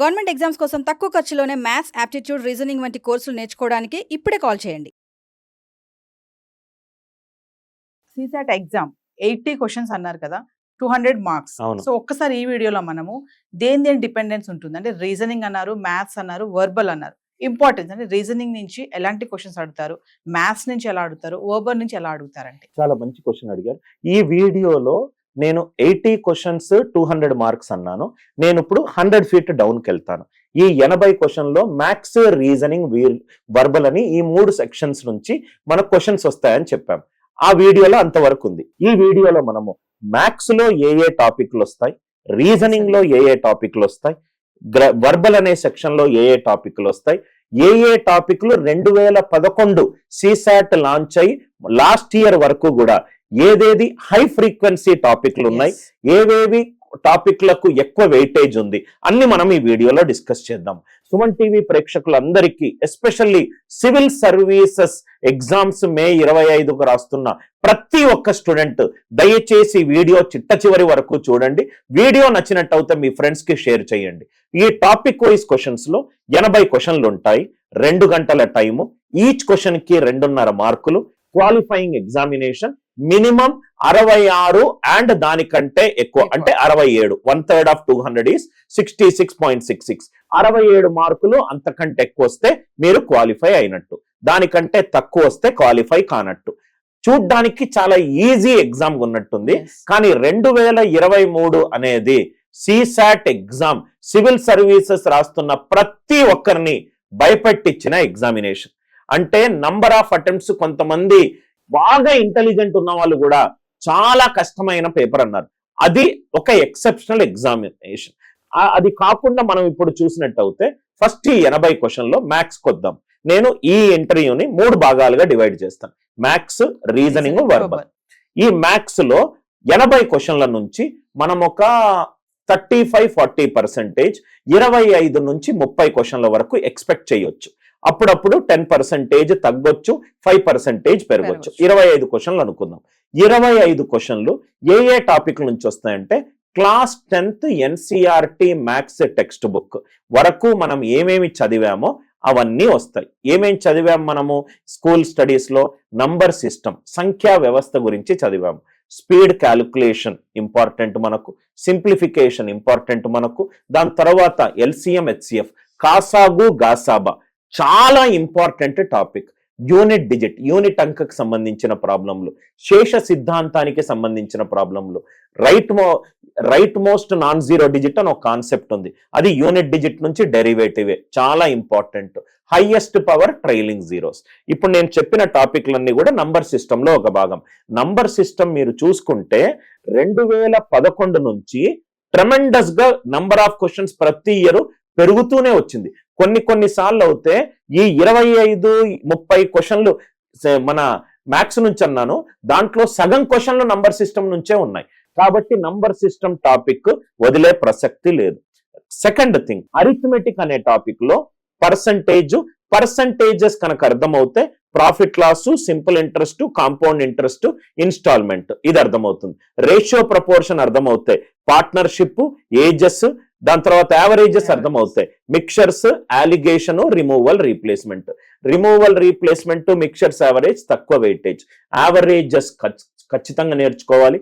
Government exams కోసం తక్కువ ఖర్చులోనే maths aptitude reasoning వంటి కోర్సులు నేర్చుకోవడానికి ఇప్పుడే కాల్ చేయండి. సీసాట్ ఎగ్జామ్ ఎయిటీ క్వశ్చన్స్ అన్నారు కదా టూ హండ్రెడ్ మార్క్స్. సో ఒక్కసారి ఈ వీడియోలో మనము దేని దేని డిపెండెన్స్ ఉంటుంది? అంటే రీజనింగ్ అన్నారు మ్యాథ్స్ అన్నారు వర్బల్ అన్నారు. ఇంపార్టెన్స్ అంటే రీజనింగ్ నుంచి ఎలాంటి క్వశ్చన్స్ అడుగుతారు? మ్యాథ్స్ నుంచి ఎలా అడుగుతారు? వర్బల్ నుంచి ఎలా అడుగుతారంటే. చాలా మంచి క్వశ్చన్ అడిగారు. ఈ వీడియోలో నేను eighty questions two hundred marks అన్నాను. నేను ఇప్పుడు హండ్రెడ్ ఫీట్ డౌన్కి వెళ్తాను ఈ ఎనభై క్వశ్చన్లో మ్యాథ్స్ రీజనింగ్ వర్బల్ అని ఈ మూడు సెక్షన్స్ నుంచి మనకు క్వశ్చన్స్ వస్తాయని చెప్పాం. ఆ వీడియోలో అంతవరకు ఉంది. ఈ వీడియోలో మనము మ్యాథ్స్లో ఏ ఏ టాపిక్లు వస్తాయి? రీజనింగ్లో ఏ ఏ టాపిక్లు వస్తాయి? వర్బల్ అనే సెక్షన్లో ఏ ఏ టాపిక్లు వస్తాయి? ఏ ఏ టాపిక్లు రెండు వేల పదకొండు సిసాట్ లాంచ్ అయ్యి లాస్ట్ ఇయర్ వరకు కూడా ఏదేది హై ఫ్రీక్వెన్సీ టాపిక్లు ఉన్నాయి. ఏవేవి టాపిక్లకు ఎక్కువ వెయిటేజ్ ఉంది? అన్ని మనం ఈ వీడియోలో డిస్కస్ చేద్దాం. సుమన్ టీవీ ప్రేక్షకులందరికీ especially civil services exams May ఇరవై ఐదుకు రాస్తున్న ప్రతి ఒక్క స్టూడెంట్ దయచేసి వీడియో చిట్ట చివరి వరకు చూడండి. వీడియో నచ్చినట్టయితే మీ ఫ్రెండ్స్కి షేర్ చేయండి. ఈ టాపిక్ వైజ్ క్వశ్చన్స్లో ఎనభై క్వశ్చన్లు ఉంటాయి. రెండు గంటల టైము ఈచ్ క్వశ్చన్కి రెండున్నర మార్కులు క్వాలిఫైయింగ్ ఎగ్జామినేషన్ మినిమం అరవై ఆరు అండ్ దానికంటే ఎక్కువ. అంటే అరవై ఏడు. One third of two hundred is sixty six point six six అరవై ఏడు మార్కులు అంతకంటే ఎక్కువ వస్తే మీరు క్వాలిఫై అయినట్టు. దానికంటే తక్కువ వస్తే క్వాలిఫై కానట్టు. చూడ్డానికి చాలా ఈజీ ఎగ్జామ్ ఉన్నట్టుంది. కానీ రెండు వేల ఇరవై మూడు అనేది సిసాట్ ఎగ్జామ్ సివిల్ సర్వీసెస్ రాస్తున్న ప్రతి ఒక్కరిని భయపెట్టించిన ఎగ్జామినేషన్ అంటే నంబర్ ఆఫ్ అటెంప్ట్స్ కొంతమంది బాగా ఇంటెలిజెంట్ ఉన్న వాళ్ళు కూడా చాలా కష్టమైన పేపర్ అన్నారు. అది ఒక ఎక్సెప్షనల్ ఎగ్జామినేషన్ అది కాకుండా మనం ఇప్పుడు చూసినట్టు అయితే ఫస్ట్ ఈ ఎనభై క్వశ్చన్లో మ్యాథ్స్ కొద్దాం. నేను ఈ ఇంటర్వ్యూని మూడు భాగాలుగా డివైడ్ చేస్తాను. మ్యాథ్స్ రీజనింగ్ వర్బల్ ఈ మ్యాథ్స్లో ఎనభై క్వశ్చన్ల నుంచి మనం ఒక థర్టీ ఫైవ్ ఫార్టీ పర్సెంటేజ్ ఇరవై ఐదు నుంచి ముప్పై క్వశ్చన్ల వరకు ఎక్స్పెక్ట్ చేయొచ్చు. అప్పుడప్పుడు టెన్ పర్సెంటేజ్ తగ్గొచ్చు ఫైవ్ పర్సెంటేజ్ పెరగొచ్చు. ఇరవై ఐదు క్వశ్చన్లు అనుకుందాం. ఇరవై ఐదు క్వశ్చన్లు ఏ ఏ టాపిక్ నుంచి వస్తాయంటే class tenth NCERT maths text book వరకు మనం ఏమేమి చదివామో అవన్నీ వస్తాయి. ఏమేమి చదివాం మనము? స్కూల్ స్టడీస్లో నంబర్ సిస్టమ్ సంఖ్యా వ్యవస్థ గురించి చదివాము స్పీడ్ క్యాలిక్యులేషన్ ఇంపార్టెంట్ మనకు సింప్లిఫికేషన్ ఇంపార్టెంట్ మనకు దాని తర్వాత ఎల్సిఎం హెచ్సిఎఫ్ కాసాగు గాసాబా చాలా important topic. Unit digit unit అంకకు సంబంధించిన ప్రాబ్లంలు శేష సిద్ధాంతానికి సంబంధించిన ప్రాబ్లంలు. Right mo right most non zero digit అని ఒక కాన్సెప్ట్ ఉంది. అది యూనిట్ డిజిట్ నుంచి డెరివేటివే. చాలా important. Highest power trailing zeros. ఇప్పుడు నేను చెప్పిన టాపిక్లన్నీ కూడా నంబర్ సిస్టంలో ఒక భాగం. నంబర్ సిస్టమ్ మీరు చూసుకుంటే రెండు వేల పదకొండు నుంచి ట్రెమెండస్గా నంబర్ ఆఫ్ క్వశ్చన్స్ ప్రతి ఇయర్ పెరుగుతూనే వచ్చింది. కొన్ని కొన్ని సార్లు అవుతే ఈ ఇరవై ఐదు ముప్పై క్వశ్చన్లు మన మ్యాథ్స్ నుంచి అన్నాను దాంట్లో సగం క్వశ్చన్లు నంబర్ సిస్టమ్ నుంచే ఉన్నాయి. కాబట్టి నంబర్ సిస్టమ్ టాపిక్ వదిలే ప్రసక్తి లేదు. సెకండ్ థింగ్ అరిథమెటిక్ అనే టాపిక్లో పర్సంటేజ్ పర్సంటేజెస్ కనుక అర్థమవుతే profit loss simple interest compound interest installment. ఇది అర్థమవుతుంది. రేషియో ప్రపోర్షన్ అర్థమవుతాయి పార్ట్నర్షిప్ ఏజెస్ దాని తర్వాత యావరేజెస్ Average. అర్థమవుతాయి. Mixtures alligation removal replacement removal replacement mixtures average తక్కువ వెయిటేజ్ యావరేజెస్ ఖచ్చితంగా నేర్చుకోవాలి.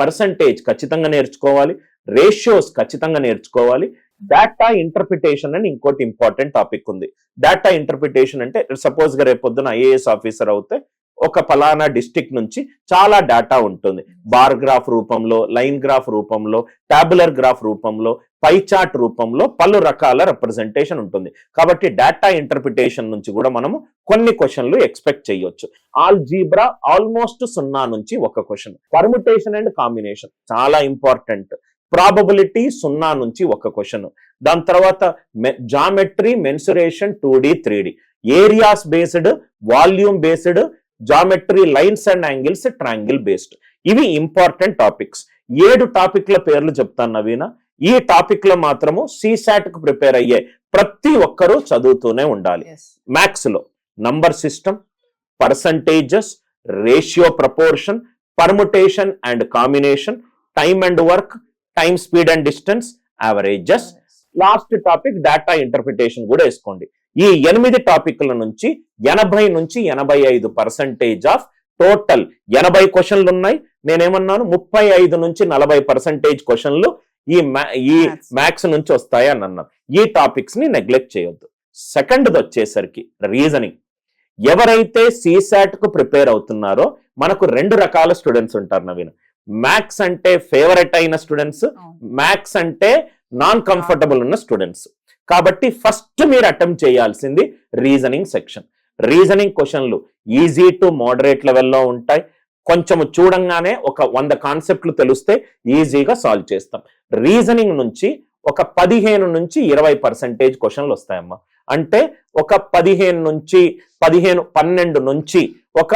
పర్సంటేజ్ ఖచ్చితంగా నేర్చుకోవాలి. రేషియోస్ ఖచ్చితంగా నేర్చుకోవాలి. డేటా ఇంటర్ప్రిటేషన్ అని ఇంకోటి ఇంపార్టెంట్ టాపిక్ ఉంది. డేటా ఇంటర్ప్రిటేషన్ అంటే సపోజ్గా రేపు పొద్దున ఐఏఎస్ ఆఫీసర్ అవుతే ఒక ఫలానా డిస్టిక్ నుంచి చాలా డేటా ఉంటుంది. బార్ గ్రాఫ్ రూపంలో లైన్ గ్రాఫ్ రూపంలో టాబులర్ గ్రాఫ్ రూపంలో పై చార్ట్ రూపంలో పలు రకాల రిప్రజెంటేషన్ ఉంటుంది. కాబట్టి డేటా ఇంటర్ప్రిటేషన్ నుంచి కూడా మనము కొన్ని క్వశ్చన్లు ఎక్స్పెక్ట్ చేయొచ్చు. ఆల్ జీబ్రా ఆల్మోస్ట్ సున్నా నుంచి ఒక క్వశ్చన్ పర్ముటేషన్ అండ్ కాంబినేషన్ చాలా ఇంపార్టెంట్ ప్రాబబిలిటీ సున్నా నుంచి ఒక క్వశ్చన్ దాని తర్వాత geometry mensuration two D three D areas based volume based geometry lines and angles triangle based ఇవి ఇంపార్టెంట్ టాపిక్స్ ఏడు టాపిక్ల పేర్లు చెప్తాను నవీన. ఈ టాపిక్లో మాత్రము సిసాట్కు ప్రిపేర్ అయ్యే ప్రతి ఒక్కరూ చదువుతూనే ఉండాలి. మ్యాథ్స్లో number system percentages ratio proportion permutation and combination time and work time speed and distance averages last topic data interpretation కూడా వేసుకోండి. ఈ ఎనిమిది టాపిక్ల నుంచి ఎనభై నుంచి ఎనభై ఐదు పర్సెంటేజ్ ఆఫ్ టోటల్ ఎనభై క్వశ్చన్లు ఉన్నాయి. నేనేమన్నాను? ముప్పై ఐదు నుంచి నలభై పర్సెంటేజ్ క్వశ్చన్లు ఈ ఈ. మ్యాథ్స్ నుంచి వస్తాయి అని అన్నాను ఈ టాపిక్స్ని నెగ్లెక్ట్ చేయొద్దు. సెకండ్ వచ్చేసరికి రీజనింగ్ ఎవరైతే సిసాట్కు ప్రిపేర్ అవుతున్నారో మనకు రెండు రకాల స్టూడెంట్స్ ఉంటారు నవీన్. మ్యాథ్స్ అంటే ఫేవరెట్ అయిన స్టూడెంట్స్ మ్యాథ్స్ అంటే నాన్ కంఫర్టబుల్ ఉన్న స్టూడెంట్స్ కాబట్టి ఫస్ట్ మీరు అటెంప్ట్ చేయాల్సింది రీజనింగ్ సెక్షన్ రీజనింగ్ క్వశ్చన్లు ఈజీ టు మోడరేట్ లెవెల్లో ఉంటాయి. కొంచెం చూడంగానే ఒక వంద కాన్సెప్ట్లు తెలిస్తే ఈజీగా సాల్వ్ చేస్తాం. రీజనింగ్ నుంచి ఒక పదిహేను నుంచి ఇరవై పర్సెంటేజ్ క్వశ్చన్లు వస్తాయమ్మా. అంటే ఒక పదిహేను నుంచి పదిహేను పన్నెండు నుంచి ఒక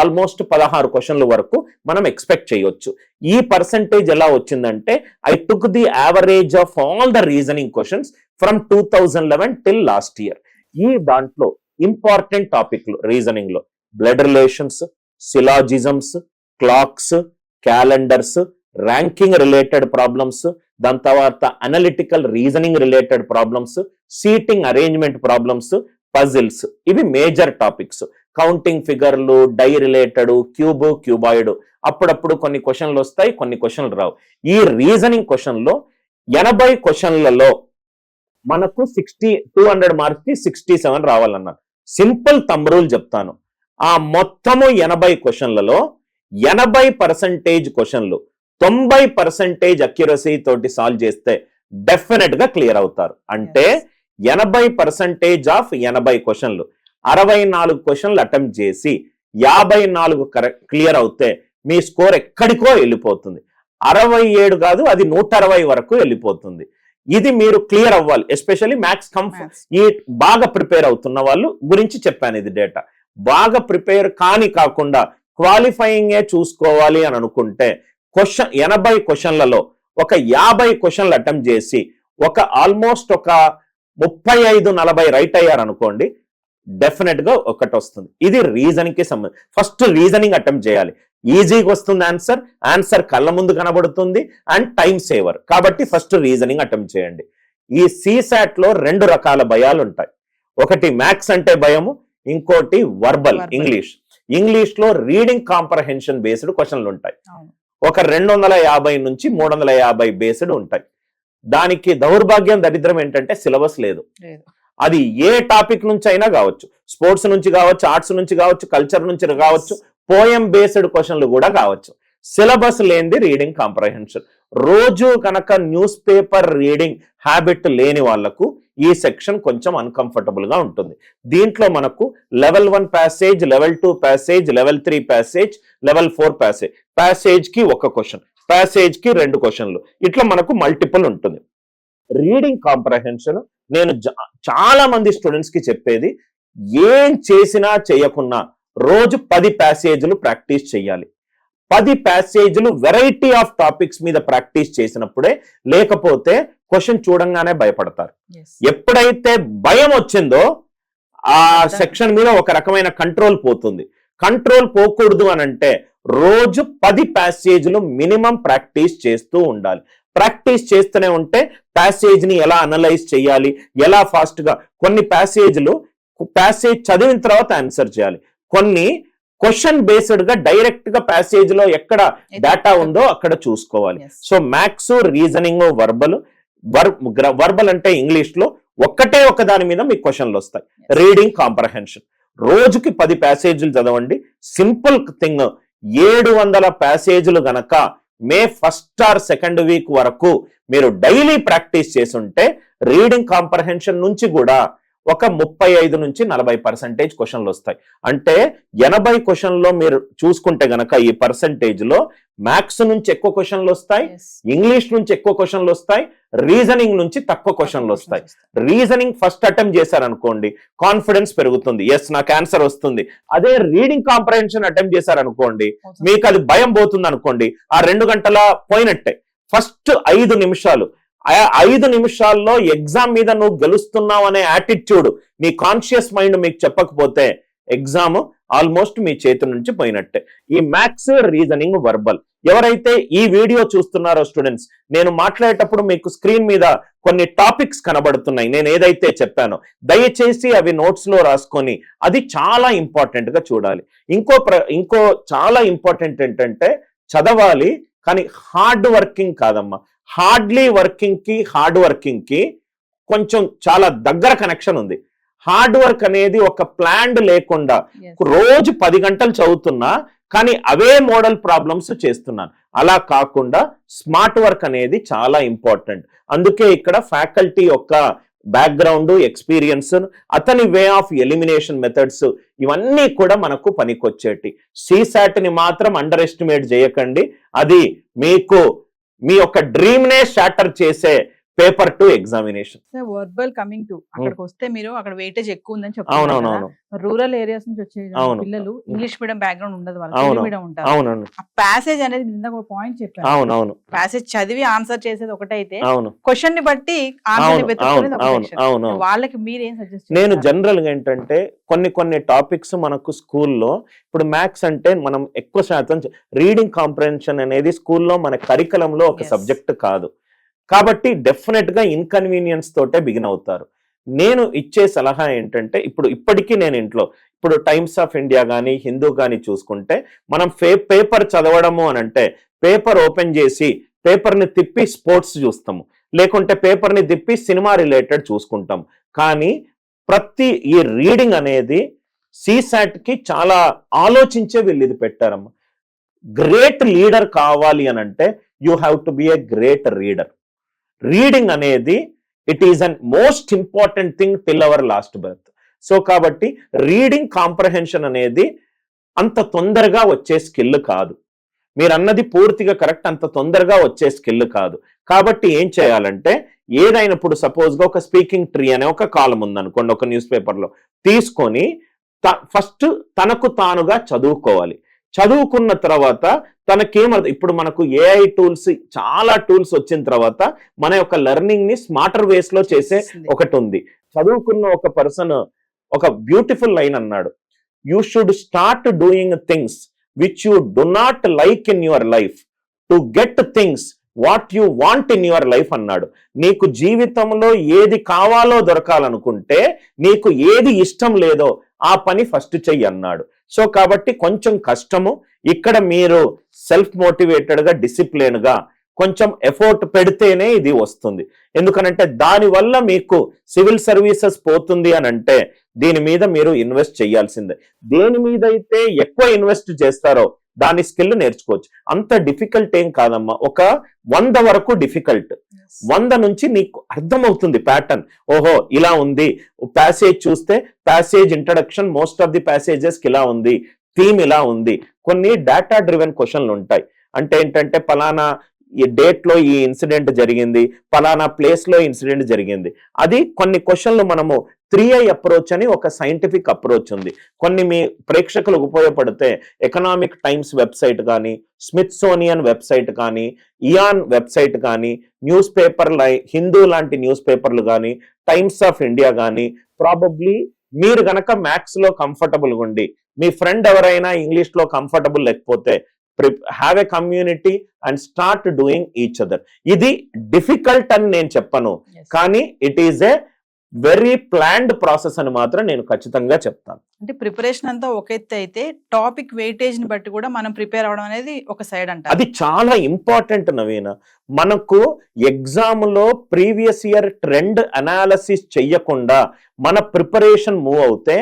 ఆల్మోస్ట్ పదహారు క్వశ్చన్ల వరకు మనం ఎక్స్పెక్ట్ చేయొచ్చు. ఈ పర్సంటేజ్ ఎలా వచ్చిందంటే I took the average of all the reasoning questions from two thousand eleven till last year ఈ దాంట్లో ఇంపార్టెంట్ టాపిక్లు రీజనింగ్లో blood relations syllogisms clocks calendars ranking related problems దాని తర్వాత analytical reasoning related problems seating arrangement problems puzzles ఇవి major topics counting ఫిగర్లు die related cube cuboid అప్పుడప్పుడు కొన్ని క్వశ్చన్లు వస్తాయి కొన్ని క్వశ్చన్లు రావు. ఈ రీజనింగ్ క్వశ్చన్లో ఎనభై క్వశ్చన్లలో మనకు సిక్స్టీ టూ హండ్రెడ్ మార్క్స్కి సిక్స్టీ సెవెన్ రావాలన్నారు సింపుల్ తమ్ రూల్ చెప్తాను. ఆ మొత్తము ఎనభై క్వశ్చన్లలో ఎనభై పర్సంటేజ్ క్వశ్చన్లు తొంభై పర్సంటేజ్ అక్యురసీ తోటి సాల్వ్ చేస్తే డెఫినెట్గా క్లియర్ అవుతారు. అంటే ఎనభై పర్సంటేజ్ ఆఫ్ ఎనభై క్వశ్చన్లు అరవై నాలుగు క్వశ్చన్లు అటెంప్ట్ చేసి యాభై నాలుగు కరెక్ట్ క్లియర్ అవుతే మీ స్కోర్ ఎక్కడికో వెళ్ళిపోతుంది. అరవై ఏడు కాదు అది నూట అరవై వరకు వెళ్ళిపోతుంది. ఇది మీరు క్లియర్ అవ్వాలి ఎస్పెషల్లీ మ్యాథ్స్ కంఫర్ట్ ఈ బాగా ప్రిపేర్ అవుతున్న వాళ్ళు గురించి చెప్పాను ఇది డేటా. బాగా ప్రిపేర్ కాని కాకుండా క్వాలిఫైయింగ్ చూసుకోవాలి అని అనుకుంటే క్వశ్చన్ ఎనభై క్వశ్చన్లలో ఒక యాభై క్వశ్చన్లు అటెంప్ట్ చేసి ఒక ఆల్మోస్ట్ ఒక ముప్పై ఐదు నలభై రైట్ అయ్యారు అనుకోండి డెఫినెట్గా ఒకటి వస్తుంది. ఇది రీజనింగ్కి సంబంధం ఫస్ట్ రీజనింగ్ అటెంప్ట్ చేయాలి. ఈజీగా వస్తుంది ఆన్సర్ ఆన్సర్ కళ్ళ ముందు కనబడుతుంది అండ్ టైం సేవర్. కాబట్టి ఫస్ట్ రీజనింగ్ అటెంప్ట్ చేయండి. ఈ సీసాట్లో రెండు రకాల భయాలు ఉంటాయి ఒకటి మ్యాథ్స్ అంటే భయము ఇంకోటి వర్బల్. English English. లో రీడింగ్ కాంప్రహెన్షన్ బేస్డ్ క్వశ్చన్లు ఉంటాయి. ఒక రెండు వందల యాభై నుంచి మూడు వందల యాభై బేస్డ్ ఉంటాయి. దానికి దౌర్భాగ్యం దరిద్రం ఏంటంటే సిలబస్ లేదు. అది ఏ టాపిక్ నుంచి అయినా కావచ్చు. స్పోర్ట్స్ నుంచి కావచ్చు ఆర్ట్స్ నుంచి కావచ్చు కల్చర్ నుంచి కావచ్చు పోయం బేస్డ్ క్వశ్చన్లు కూడా కావచ్చు. సిలబస్ లేనిది రీడింగ్ కాంప్రహెన్షన్. రోజు కనుక న్యూస్ పేపర్ రీడింగ్ హ్యాబిట్ లేని వాళ్ళకు ఈ సెక్షన్ కొంచెం అన్కంఫర్టబుల్గా ఉంటుంది. దీంట్లో మనకు level one passage level two passage level three passage level four passage. ప్యాసేజ్కి ఒక క్వశ్చన్ ప్యాసేజ్కి రెండు క్వశ్చన్లు. ఇట్లా మనకు మల్టిపుల్ ఉంటుంది. రీడింగ్ కాంప్రహెన్షన్ నేను చాలా మంది స్టూడెంట్స్కి చెప్పేది ఏం చేసినా చేయకున్నా రోజు పది ప్యాసేజీలు ప్రాక్టీస్ చేయాలి పది ప్యాసేజీలు వెరైటీ ఆఫ్ టాపిక్స్ మీద ప్రాక్టీస్ చేసినప్పుడే లేకపోతే క్వశ్చన్ చూడంగానే భయపడతారు. ఎప్పుడైతే భయం వచ్చిందో ఆ సెక్షన్ మీద ఒక రకమైన కంట్రోల్ పోతుంది. కంట్రోల్ పోకూడదు అని అంటే రోజు పది ప్యాసేజ్లు మినిమం ప్రాక్టీస్ చేస్తూ ఉండాలి. ప్రాక్టీస్ చేస్తూనే ఉంటే ప్యాసేజ్ని ఎలా అనలైజ్ చేయాలి? ఎలా ఫాస్ట్గా? కొన్ని ప్యాసేజ్లు ప్యాసేజ్ చదివిన తర్వాత ఆన్సర్ చేయాలి. కొన్ని క్వశ్చన్ బేస్డ్గా డైరెక్ట్గా ప్యాసేజ్లో ఎక్కడ డేటా ఉందో అక్కడ చూసుకోవాలి. So maths reasoning verbal verbal అంటే ఇంగ్లీష్లో ఒక్కటే ఒక దాని మీద మీకు క్వశ్చన్లు వస్తాయి. రీడింగ్ కాంప్రహెన్షన్ రోజుకి పది ప్యాసేజీలు చదవండి. సింపుల్ థింగ్ ఏడు వందల ప్యాసేజీలు గనక May first or second week వరకు మీరు డైలీ ప్రాక్టీస్ చేసుంటే రీడింగ్ కాంప్రహెన్షన్ నుంచి కూడా ఒక ముప్పై ఐదు నుంచి నలభై పర్సెంటేజ్ క్వశ్చన్లు వస్తాయి. అంటే ఎనభై క్వశ్చన్లో మీరు చూసుకుంటే గనక ఈ పర్సంటేజ్లో మ్యాథ్స్ నుంచి ఎక్కువ క్వశ్చన్లు వస్తాయి. ఇంగ్లీష్ నుంచి ఎక్కువ క్వశ్చన్లు వస్తాయి రీజనింగ్ నుంచి తక్కువ క్వశ్చన్లు వస్తాయి. రీజనింగ్ ఫస్ట్ అటెంప్ట్ చేశారనుకోండి కాన్ఫిడెన్స్ పెరుగుతుంది ఎస్ నాకు ఆన్సర్ వస్తుంది. అదే రీడింగ్ కాంప్రహెన్షన్ అటెంప్ట్ చేశారనుకోండి మీకు అది భయం పోతుంది అనుకోండి ఆ రెండు గంటల పోయినట్టే. ఫస్ట్ ఐదు నిమిషాలు ఐదు నిమిషాల్లో ఎగ్జామ్ మీద నువ్వు గెలుస్తున్నావు అనే యాటిట్యూడ్ నీ కాన్షియస్ మైండ్ మీకు చెప్పకపోతే ఎగ్జామ్ ఆల్మోస్ట్ మీ చేతి నుంచి పోయినట్టే. ఈ మ్యాథ్స్ రీజనింగ్ వర్బల్ ఎవరైతే ఈ వీడియో చూస్తున్నారో స్టూడెంట్స్ నేను మాట్లాడేటప్పుడు మీకు స్క్రీన్ మీద కొన్ని టాపిక్స్ కనబడుతున్నాయి. నేను ఏదైతే చెప్పానో దయచేసి అవి నోట్స్లో రాసుకొని అది చాలా ఇంపార్టెంట్గా చూడాలి. ఇంకో ప్ర ఇంకో చాలా ఇంపార్టెంట్ ఏంటంటే చదవాలి కానీ హార్డ్ వర్కింగ్ కాదమ్మా. హార్డ్లీ వర్కింగ్కి హార్డ్ వర్కింగ్కి కొంచెం చాలా దగ్గర కనెక్షన్ ఉంది. హార్డ్ వర్క్ అనేది ఒక ప్లాండ్ లేకుండా రోజు పది గంటలు చదువుతున్నా కానీ అవే మోడల్ ప్రాబ్లమ్స్ చేస్తున్నాను. అలా కాకుండా స్మార్ట్ వర్క్ అనేది చాలా ఇంపార్టెంట్. అందుకే ఇక్కడ ఫ్యాకల్టీ యొక్క బ్యాక్గ్రౌండ్ ఎక్స్పీరియన్స్ అతని వే ఆఫ్ ఎలిమినేషన్ మెథడ్స్ ఇవన్నీ కూడా మనకు పనికొచ్చేటి. సీసాట్ని మాత్రం అండర్ ఎస్టిమేట్ చేయకండి అది మీకు మీ యొక్క డ్రీమ్ నే షాటర్ చేసే paper to examination. Verbal coming to అక్కడికి వస్తే మీరు అక్కడ వెయిటేజ్ ఎక్కువ ఉందని చెప్తున్నారు రూరల్ ఏరియాస్ నుంచి వచ్చే. పిల్లలు ఇంగ్లీష్ మీడియం బ్యాక్గ్రౌండ్ ఉండదు. వాళ్ళకి మీడియం ఉంటారు. ప్యాసేజ్ అనేది ఇందాక పాయింట్ చెప్పాను అవునవును ప్యాసేజ్ చదివి ఆన్సర్ చేసేది ఒకటైతే క్వశ్చన్ని బట్టి ఆన్సర్ వాళ్ళకి మీరు సజెస్ట్ నేను జనరల్గా ఏంటంటే కొన్ని కొన్ని టాపిక్స్ మనకు స్కూల్లో ఇప్పుడు మ్యాథ్స్ అంటే మనం ఎక్కువ శాతం రీడింగ్ కాంప్రహెన్షన్ అనేది స్కూల్లో మన కరికులంలో ఒక. సబ్జెక్ట్ కాదు. కాబట్టి డెఫినెట్గా ఇన్కన్వీనియన్స్ తోటే బిగిన్ అవుతారు. నేను ఇచ్చే సలహా ఏంటంటే ఇప్పుడు ఇప్పటికీ నేను ఇంట్లో ఇప్పుడు టైమ్స్ ఆఫ్ ఇండియా కానీ హిందూ కానీ చూసుకుంటే మనం ఫే పేపర్ చదవడము అని అంటే పేపర్ ఓపెన్ చేసి పేపర్ని తిప్పి స్పోర్ట్స్ చూస్తాము. లేకుంటే పేపర్ని తిప్పి సినిమా రిలేటెడ్ చూసుకుంటాం. కానీ ప్రతి ఈ రీడింగ్ అనేది సీసాట్కి చాలా ఆలోచించే వీళ్ళు ఇది పెట్టారమ్మా. గ్రేట్ లీడర్ కావాలి అని అంటే you have to be a great reader reading అనేది it is an most important thing till our last birth. So కాబట్టి రీడింగ్ కాంప్రహెన్షన్ అనేది అంత తొందరగా వచ్చే స్కిల్ కాదు. మీరు అన్నది పూర్తిగా కరెక్ట్ అంత తొందరగా వచ్చే స్కిల్ కాదు. కాబట్టి ఏం చేయాలంటే ఏదైనప్పుడు సపోజ్గా ఒక స్పీకింగ్ ట్రీ అనే ఒక కాలం ఉందనుకోండి ఒక న్యూస్ పేపర్లో తీసుకొని ఫస్ట్ తనకు తానుగా చదువుకోవాలి. చదువుకున్న తర్వాత తనకేమర్థం ఇప్పుడు మనకు ఏఐ టూల్స్ చాలా టూల్స్ వచ్చిన తర్వాత మన యొక్క లెర్నింగ్ని స్మార్టర్ వేస్లో చేసే ఒకటి ఉంది చదువుకున్న ఒక పర్సన్ ఒక బ్యూటిఫుల్ లైన్ అన్నాడు. You should start doing things which you do not like in your life to get things what you want in your life అన్నాడు. నీకు జీవితంలో ఏది కావాలో దొరకాలనుకుంటే నీకు ఏది ఇష్టం లేదో ఆ పని ఫస్ట్ చెయ్యి అన్నాడు. సో కాబట్టి కొంచెం కష్టము ఇక్కడ మీరు సెల్ఫ్ మోటివేటెడ్గా కొంచెం ఎఫోర్ట్ పెడితేనే ఇది వస్తుంది. ఎందుకనంటే దానివల్ల మీకు సివిల్ సర్వీసెస్ పోతుంది అని అంటే దీని మీద మీరు ఇన్వెస్ట్ చేయాల్సిందే దేని మీద అయితే ఎక్కువ ఇన్వెస్ట్ చేస్తారో దాని స్కిల్ నేర్చుకోవచ్చు. అంత డిఫికల్ట్ ఏం కాదమ్మా. ఒక వంద వరకు డిఫికల్ట్. వంద నుంచి నీకు అర్థమవుతుంది ప్యాటర్న్. ఓహో ఇలా ఉంది. ప్యాసేజ్ చూస్తే passage introduction most of the passages ఇలా ఉంది. థీమ్ ఇలా ఉంది. కొన్ని డేటా డ్రివెన్ క్వశ్చన్లు ఉంటాయి. అంటే ఏంటంటే పలానా ఈ డేట్లో ఈ ఇన్సిడెంట్ జరిగింది పలానా ప్లేస్లో ఇన్సిడెంట్ జరిగింది. అది కొన్ని క్వశ్చన్లు మనము త్రీ ఐ అప్రోచ్ అని ఒక సైంటిఫిక్ అప్రోచ్ ఉంది. కొన్ని మీ ప్రేక్షకులకు ఉపయోగపడితే ఎకనామిక్ టైమ్స్ వెబ్సైట్ కానీ స్మిత్సోనియన్ వెబ్సైట్ కానీ ఇయాన్ వెబ్సైట్ కానీ న్యూస్ పేపర్ లై హిందూ లాంటి న్యూస్ పేపర్లు కానీ టైమ్స్ ఆఫ్ ఇండియా కానీ ప్రాబబ్లీ మీరు గనక మ్యాథ్స్లో కంఫర్టబుల్గా కంఫర్టబుల్ ఉండి మీ ఫ్రెండ్ ఎవరైనా ఇంగ్లీష్లో కంఫర్టబుల్ లేకపోతే have a community and start doing each other ఇది డిఫికల్ట్ అని నేను చెప్పను. కానీ it is a very planned process అని మాత్రం నేను ఖచ్చితంగా చెప్తాను. అంటే ప్రిపరేషన్ అంతా ఒక ఎత్తు అయితే టాపిక్ వెయిటేజ్ని బట్టి కూడా మనం ప్రిపేర్ అవడం అనేది ఒక సైడ్ అంటారు. అది చాలా ఇంపార్టెంట్ నవీన. మనకు ఎగ్జామ్లో ప్రీవియస్ ఇయర్ ట్రెండ్ అనాలసిస్ చెయ్యకుండా మన ప్రిపరేషన్ మూవ్ అవుతే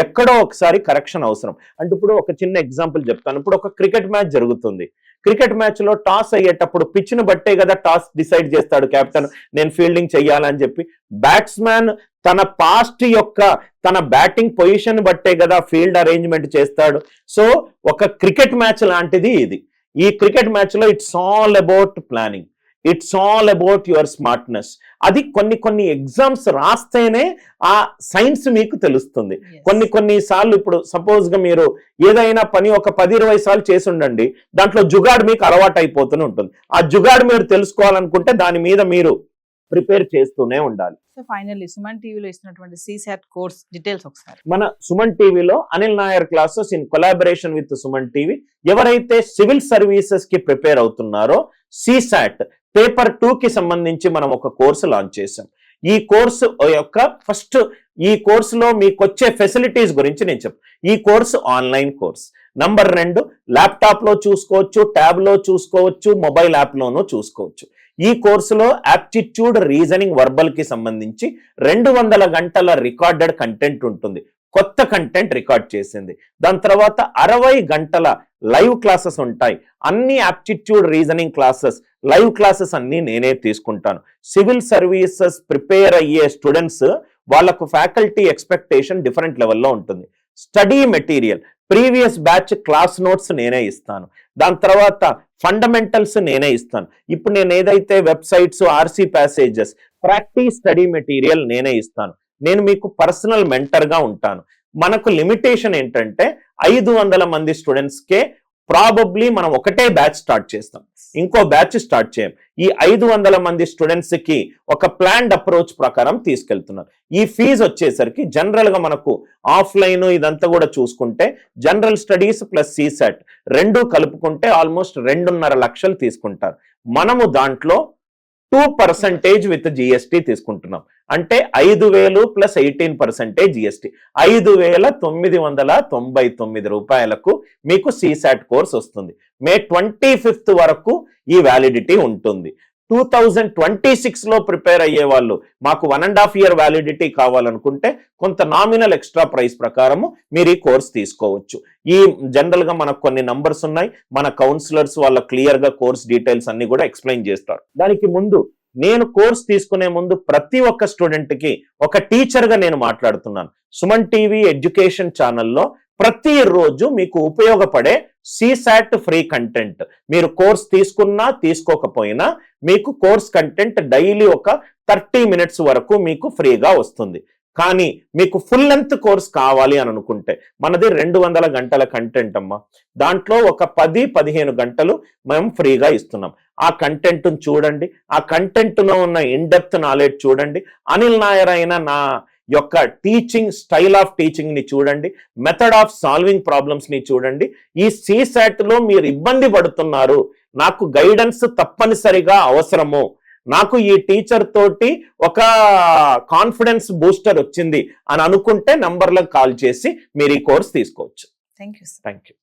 ఎక్కడో ఒకసారి కరెక్షన్ అవసరం. అంటే ఇప్పుడు ఒక చిన్న ఎగ్జాంపుల్ చెప్తాను. ఇప్పుడు ఒక క్రికెట్ మ్యాచ్ జరుగుతుంది. క్రికెట్ మ్యాచ్లో టాస్ అయ్యేటప్పుడు పిచ్ను బట్టే కదా టాస్ డిసైడ్ చేస్తాడు కెప్టెన్ నేను ఫీల్డింగ్ చెయ్యాలని చెప్పి. బ్యాట్స్మెన్ తన పాస్ట్ యొక్క తన బ్యాటింగ్ పొజిషన్ బట్టే కదా ఫీల్డ్ అరేంజ్మెంట్ చేస్తాడు. సో ఒక క్రికెట్ మ్యాచ్ లాంటిది ఇది. ఈ క్రికెట్ మ్యాచ్లో it's all about planning it's all about your smartness అది కొన్ని కొన్ని ఎగ్జామ్స్ రాస్తేనే ఆ సైన్స్ మీకు తెలుస్తుంది. కొన్ని కొన్ని సార్లు ఇప్పుడు సపోజ్గా మీరు ఏదైనా పని ఒక పది ఇరవై సార్లు చేసి ఉండండి దాంట్లో జుగాడ్ మీకు అలవాటు అయిపోతూనే ఉంటుంది. ఆ జుగాడ్ మీరు తెలుసుకోవాలనుకుంటే దాని మీద మీరు ప్రిపేర్ చేస్తూనే ఉండాలి. సో ఫైనల్లీ సుమన్ టీవీలో ఇస్తున్నటువంటి సిసాట్ కోర్స్ డీటెయిల్స్ ఒకసారి. మన సుమన్ టీవీలో Anil Nair classes in collaboration with Suman TV. ఎవరైతే సివిల్ సర్వీసెస్కి ప్రిపేర్ అవుతున్నారో సిసాట్ పేపర్ టూకి సంబంధించి మనం ఒక కోర్సు లాంచ్ చేసాం ఈ కోర్సు యొక్క ఫస్ట్ ఈ కోర్సులో మీకు వచ్చే ఫెసిలిటీస్ గురించి నేను చెప్ ఈ కోర్సు ఆన్లైన్ కోర్స్. నంబర్ రెండు ల్యాప్టాప్లో చూసుకోవచ్చు ట్యాబ్లో చూసుకోవచ్చు మొబైల్ యాప్లోనూ చూసుకోవచ్చు. ఈ కోర్సులో యాప్టిట్యూడ్ రీజనింగ్ వర్బల్కి సంబంధించి రెండు వందల గంటల రికార్డెడ్ కంటెంట్ ఉంటుంది. కొత్త కంటెంట్ రికార్డ్ చేసింది. దాని తర్వాత అరవై గంటల లైవ్ క్లాసెస్ ఉంటాయి. అన్ని aptitude reasoning classes live classes అన్ని నేనే తీసుకుంటాను. సివిల్ సర్వీసెస్ ప్రిపేర్ అయ్యే స్టూడెంట్స్ వాళ్ళకు ఫ్యాకల్టీ ఎక్స్పెక్టేషన్ డిఫరెంట్ లెవెల్లో ఉంటుంది. Study material previous batch class notes నేనే ఇస్తాను. దాని తర్వాత ఫండమెంటల్స్ నేనే ఇస్తాను. ఇప్పుడు నేను ఏదైతే websites RC passages practice study material నేనే ఇస్తాను. నేను మీకు పర్సనల్ మెంటర్గా ఉంటాను. మనకు లిమిటేషన్ ఏంటంటే ఐదు వందల మంది స్టూడెంట్స్కే ప్రాబబ్లీ మనం ఒకటే బ్యాచ్ స్టార్ట్ చేస్తాం. ఇంకో బ్యాచ్ స్టార్ట్ చేయం. ఈ ఐదు వందల మంది స్టూడెంట్స్కి ఒక ప్లాన్డ్ అప్రోచ్ ప్రకారం తీసుకెళ్తున్నారు. ఈ ఫీజు వచ్చేసరికి జనరల్గా మనకు ఆఫ్లైన్ ఇదంతా కూడా చూసుకుంటే జనరల్ స్టడీస్ ప్లస్ సీసెట్ రెండు కలుపుకుంటే ఆల్మోస్ట్ రెండున్నర లక్షలు తీసుకుంటారు. మనము దాంట్లో టూ పర్సంటేజ్ విత్ జిఎస్టీ తీసుకుంటున్నాం. అంటే ఐదు వేలు ప్లస్ ఎయిటీన్ పర్సెంటేజ్ జిఎస్టి. ఐదు వేల తొమ్మిది వందల తొంభై తొమ్మిది రూపాయలకు మీకు సిసాట్ కోర్స్ వస్తుంది. మే ట్వంటీ ఫిఫ్త్ వరకు ఈ వ్యాలిడిటీ ఉంటుంది. టూ థౌజండ్ ట్వంటీ సిక్స్లో ప్రిపేర్ అయ్యే వాళ్ళు మాకు one and half year validity కావాలనుకుంటే కొంత నామినల్ ఎక్స్ట్రా ప్రైస్ ప్రకారము మీరు ఈ కోర్స్ తీసుకోవచ్చు. ఈ జనరల్గా మనకు కొన్ని నంబర్స్ ఉన్నాయి. మన కౌన్సిలర్స్ వాళ్ళ క్లియర్గా కోర్స్ డీటెయిల్స్ అన్ని కూడా ఎక్స్ప్లెయిన్ చేస్తారు. దానికి ముందు నేను కోర్స్ తీసుకునే ముందు ప్రతి ఒక్క స్టూడెంట్కి ఒక టీచర్గా నేను మాట్లాడుతున్నాను. సుమన్ టీవీ ఎడ్యుకేషన్ ఛానల్లో ప్రతిరోజు మీకు ఉపయోగపడే సిసాట్ ఫ్రీ కంటెంట్ మీరు కోర్స్ తీసుకున్నా తీసుకోకపోయినా మీకు కోర్స్ కంటెంట్ డైలీ ఒక థర్టీ మినిట్స్ వరకు మీకు ఫ్రీగా వస్తుంది. కానీ మీకు ఫుల్ లెంత్ కోర్స్ కావాలి అని అనుకుంటే మనది రెండు వందల గంటల కంటెంట్ అమ్మా. దాంట్లో ఒక పది పదిహేను గంటలు మేము ఫ్రీగా ఇస్తున్నాం. ఆ కంటెంట్ చూడండి ఆ కంటెంట్లో ఉన్న ఇన్ డెప్త్ నాలెడ్జ్ చూడండి అనిల్ నాయర్ అయిన నా యొక్క టీచింగ్ స్టైల్ ఆఫ్ టీచింగ్ని చూడండి మెథడ్ ఆఫ్ సాల్వింగ్ ప్రాబ్లమ్స్ని చూడండి ఈ సిసాట్లో మీరు ఇబ్బంది పడుతున్నారు నాకు గైడెన్స్ తప్పనిసరిగా అవసరము నాకు ఈ టీచర్ తోటి ఒక కాన్ఫిడెన్స్ బూస్టర్ వచ్చింది అని అనుకుంటే నంబర్లకు కాల్ చేసి మీరు ఈ కోర్స్ తీసుకోవచ్చు. Thank you thank you